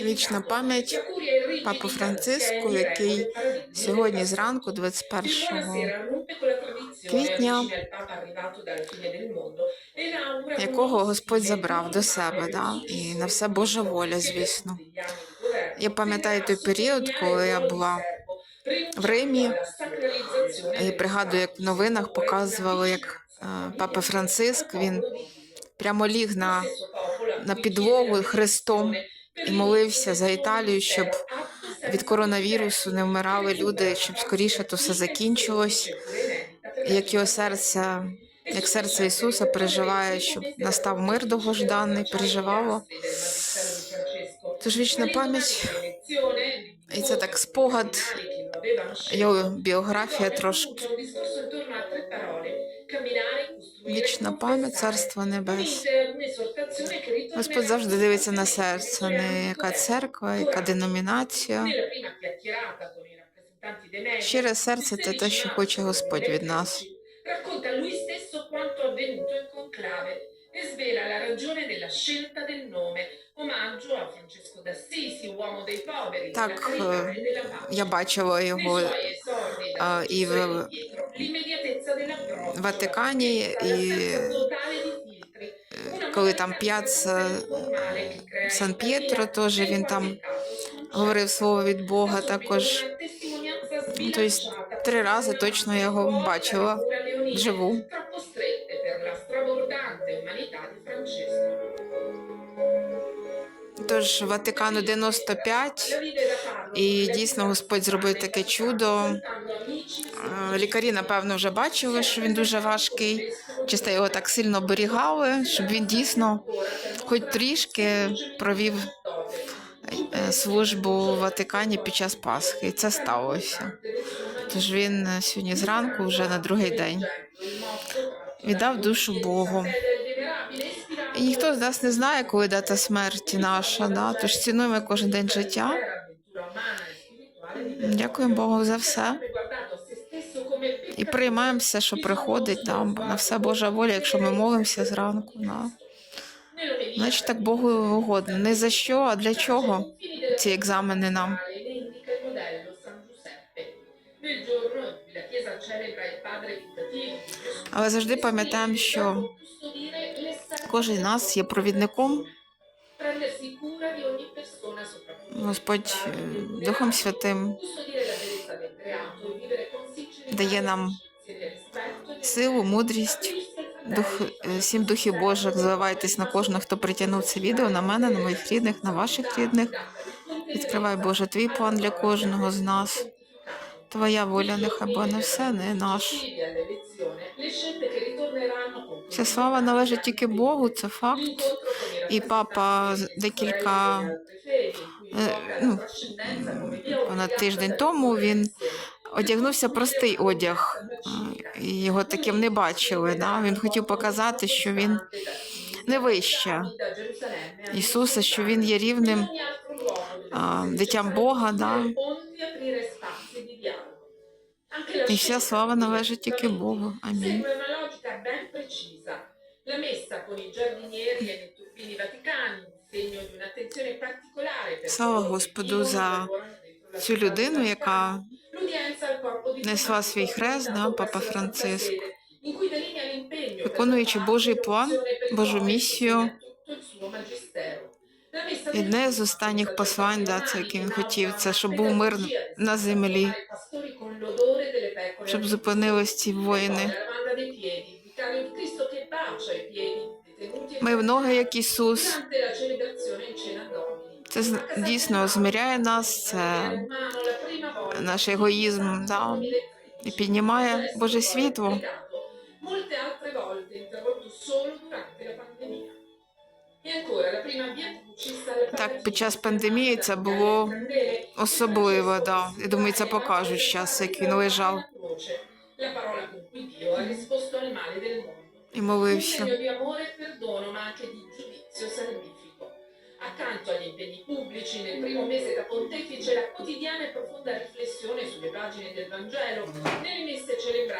Вічна пам'ять папу Франциску, який сьогодні зранку, 21 квітня, якого Господь забрав до себе, да? і на все Божа воля, звісно. Я пам'ятаю той період, коли я була в Римі, і пригадую, як в новинах показували, як е, папа Франциск він прямо ліг на, на підлогу хрестом і молився за Італію, щоб від коронавірусу не вмирали люди, щоб скоріше то все закінчилось. Як його серце, як серце Ісуса переживає, щоб настав мир довгожданий, переживало. Тож вічна пам'ять, і це так спогад, його біографія трошки. Вічна пам'ять, царство небес. Господь завжди дивиться на серце, не яка церква, яка деномінація. Щире серце це те, що хоче Господь від нас. Racconta lui stesso quanto avvenuto in conclave e svela la ragione della scelta del nome, omaggio a Francesco d'Assisi, uomo dei poveri, Так, е, e я бачила його і в e Ватикані, і коли там crea Сан П'єтро, теж e він там говорив слово від Бога також. Ну, Тобто три рази точно я його бачила Francesco. Тож Ватикану 95, і дійсно Господь зробив таке чудо. Е, Лікарі, напевно, вже бачили, що він дуже важкий. Чисто його так сильно оберігали, щоб він дійсно хоч трішки провів е, службу в Ватикані під час Пасхи. І це сталося. Тож він е, сьогодні зранку, вже на другий день, віддав душу Богу. І ніхто з нас не знає, коли дата смерті наша, да? тож цінуємо кожен день життя. Дякуємо Богу за все. І приймаємо все, що приходить нам, на все Божа воля, якщо ми молимося зранку. Да. Значить, так Богу угодно. Не за що, а для чого ці екзамени нам. Але завжди пам'ятаємо, що кожен з нас є провідником. Господь е, Духом Святим дає нам силу, мудрість, дух, е, сім духів Божих. Зливайтесь на кожного, хто притягнув це відео, на мене, на моїх рідних, на ваших рідних. Відкривай, Боже, твій план для кожного з нас. Твоя воля нехай буде не все, не наш. Вся слава належить тільки Богу, це факт. І папа декілька е, ну, понад тиждень тому він одягнувся простий одяг, е, його таким не бачили. Да? Він хотів показати, що він не вище Ісуса, що він є рівним а, дитям Бога, да? і вся слава належить тільки Богу. Амінь. Precisa. La messa con i giardinieri e nei turbini vaticani, segno di un'attenzione particolare per Слава Господу e за цю людину, яка несла свій хрест, да, Папа Франциск, виконуючи Божий план, Божу місію. e одне з останніх послань, да, це яке він хотів, це щоб був мир на землі, щоб зупинились ці воїни. Ми в ноги, як Ісус. Це дійсно зміряє нас, це наш егоїзм, да, і піднімає Боже світло. Так, під час пандемії це було Особливо, да. Я думаю, це покажуть зараз, як він лежав la parola con cui Dio ha risposto al male del mondo. E Un segno di amore, e perdono, ma anche di giudizio salvifico. Accanto agli impegni pubblici, nel primo mese da pontefice, la quotidiana e profonda riflessione sulle pagine del Vangelo, nelle messe celebrate.